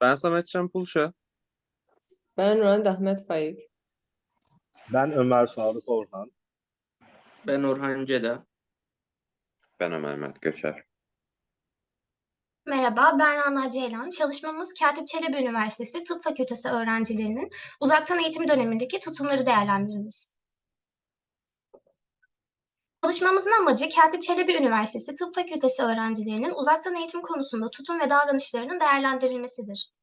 Ben Samet Can Pulşa. Ben Rand Ahmet Faik. Ben Ömer Faruk Orhan. Ben Orhan Ceda. Ben Ömer Mert Göçer. Merhaba, ben Rana Ceylan. Çalışmamız Katip Çelebi Üniversitesi Tıp Fakültesi öğrencilerinin uzaktan eğitim dönemindeki tutumları değerlendirmesi. Çalışmamızın amacı Katip Çelebi Üniversitesi Tıp Fakültesi öğrencilerinin uzaktan eğitim konusunda tutum ve davranışlarının değerlendirilmesidir.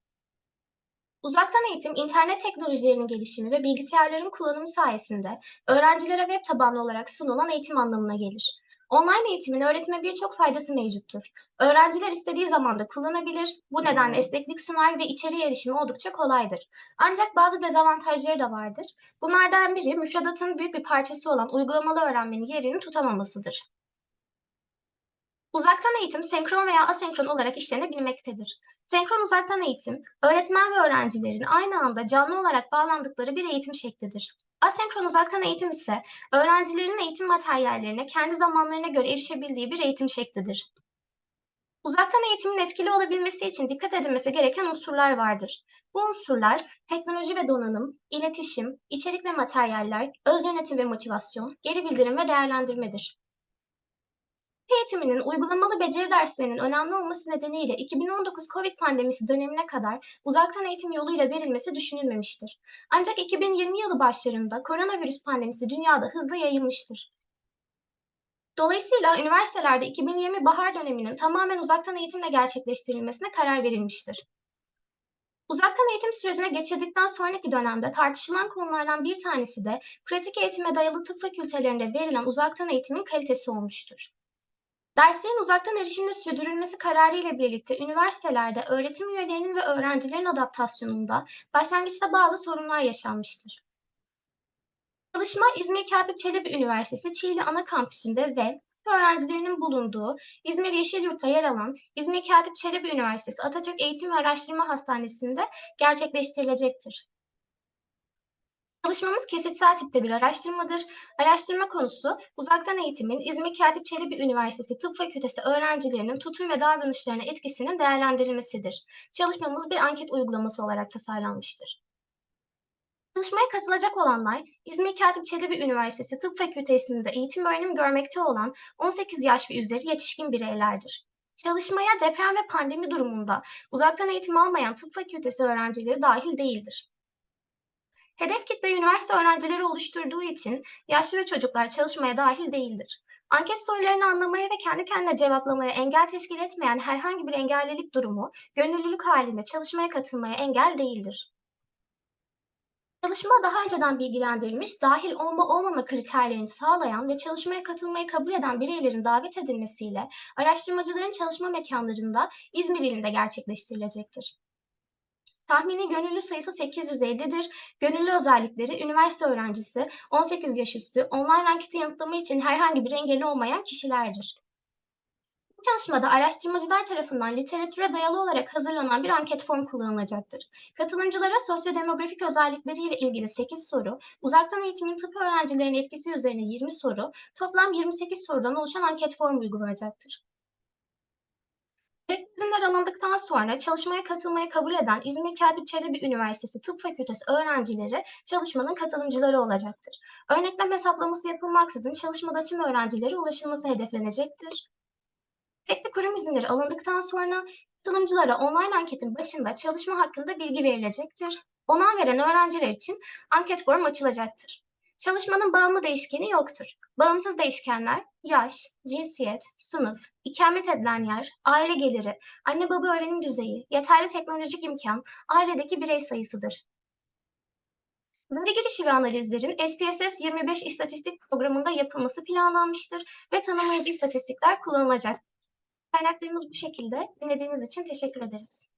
Uzaktan eğitim, internet teknolojilerinin gelişimi ve bilgisayarların kullanımı sayesinde öğrencilere web tabanlı olarak sunulan eğitim anlamına gelir. Online eğitimin öğretime birçok faydası mevcuttur. Öğrenciler istediği zaman da kullanabilir, bu nedenle esneklik sunar ve içeriye erişimi oldukça kolaydır. Ancak bazı dezavantajları da vardır. Bunlardan biri müfredatın büyük bir parçası olan uygulamalı öğrenmenin yerini tutamamasıdır. Uzaktan eğitim senkron veya asenkron olarak işlenebilmektedir. Senkron uzaktan eğitim, öğretmen ve öğrencilerin aynı anda canlı olarak bağlandıkları bir eğitim şeklidir. Asenkron uzaktan eğitim ise öğrencilerin eğitim materyallerine kendi zamanlarına göre erişebildiği bir eğitim şeklidir. Uzaktan eğitimin etkili olabilmesi için dikkat edilmesi gereken unsurlar vardır. Bu unsurlar teknoloji ve donanım, iletişim, içerik ve materyaller, öz yönetim ve motivasyon, geri bildirim ve değerlendirmedir. Eğitiminin uygulamalı beceri derslerinin önemli olması nedeniyle 2019 Covid pandemisi dönemine kadar uzaktan eğitim yoluyla verilmesi düşünülmemiştir. Ancak 2020 yılı başlarında koronavirüs pandemisi dünyada hızla yayılmıştır. Dolayısıyla üniversitelerde 2020 bahar döneminin tamamen uzaktan eğitimle gerçekleştirilmesine karar verilmiştir. Uzaktan eğitim sürecine geçirdikten sonraki dönemde tartışılan konulardan bir tanesi de pratik eğitime dayalı tıp fakültelerinde verilen uzaktan eğitimin kalitesi olmuştur. Derslerin uzaktan erişimle sürdürülmesi kararı ile birlikte üniversitelerde öğretim üyelerinin ve öğrencilerin adaptasyonunda başlangıçta bazı sorunlar yaşanmıştır. Çalışma İzmir Katip Çelebi Üniversitesi Çiğli Ana Kampüsü'nde ve öğrencilerinin bulunduğu İzmir Yeşilyurt'ta yer alan İzmir Katip Çelebi Üniversitesi Atatürk Eğitim ve Araştırma Hastanesi'nde gerçekleştirilecektir. Çalışmamız kesitsel tipte bir araştırmadır. Araştırma konusu uzaktan eğitimin İzmir Katip Çelebi Üniversitesi Tıp Fakültesi öğrencilerinin tutum ve davranışlarına etkisinin değerlendirilmesidir. Çalışmamız bir anket uygulaması olarak tasarlanmıştır. Çalışmaya katılacak olanlar İzmir Katip Çelebi Üniversitesi Tıp Fakültesi'nde eğitim öğrenim görmekte olan 18 yaş ve üzeri yetişkin bireylerdir. Çalışmaya deprem ve pandemi durumunda uzaktan eğitim almayan tıp fakültesi öğrencileri dahil değildir. Hedef kitle üniversite öğrencileri oluşturduğu için yaşlı ve çocuklar çalışmaya dahil değildir. Anket sorularını anlamaya ve kendi kendine cevaplamaya engel teşkil etmeyen herhangi bir engellilik durumu, gönüllülük halinde çalışmaya katılmaya engel değildir. Çalışma daha önceden bilgilendirilmiş, dahil olma olmama kriterlerini sağlayan ve çalışmaya katılmayı kabul eden bireylerin davet edilmesiyle araştırmacıların çalışma mekanlarında İzmir ilinde gerçekleştirilecektir. Tahmini gönüllü sayısı 850'dir. Gönüllü özellikleri üniversite öğrencisi, 18 yaş üstü, online anketi yanıtlama için herhangi bir engeli olmayan kişilerdir. Bu çalışmada araştırmacılar tarafından literatüre dayalı olarak hazırlanan bir anket form kullanılacaktır. Katılımcılara sosyodemografik özellikleriyle ilgili 8 soru, uzaktan eğitimin tıp öğrencilerinin etkisi üzerine 20 soru, toplam 28 sorudan oluşan anket formu uygulanacaktır. Alındıktan sonra çalışmaya katılmayı kabul eden İzmir Katip Çelebi Üniversitesi Tıp Fakültesi öğrencileri çalışmanın katılımcıları olacaktır. Örneklem hesaplaması yapılmaksızın çalışmada tüm öğrencilere ulaşılması hedeflenecektir. Gerekli kurum izinleri alındıktan sonra katılımcılara online anketin başında çalışma hakkında bilgi verilecektir. Onay veren öğrenciler için anket form açılacaktır. Çalışmanın bağımlı değişkeni yoktur. Bağımsız değişkenler yaş, cinsiyet, sınıf, ikamet edilen yer, aile geliri, anne baba öğrenim düzeyi, yeterli teknolojik imkan, ailedeki birey sayısıdır. Veri girişi ve analizlerin SPSS 25 istatistik programında yapılması planlanmıştır ve tanımlayıcı istatistikler kullanılacak. Kaynaklarımız bu şekilde. Dinlediğiniz için teşekkür ederiz.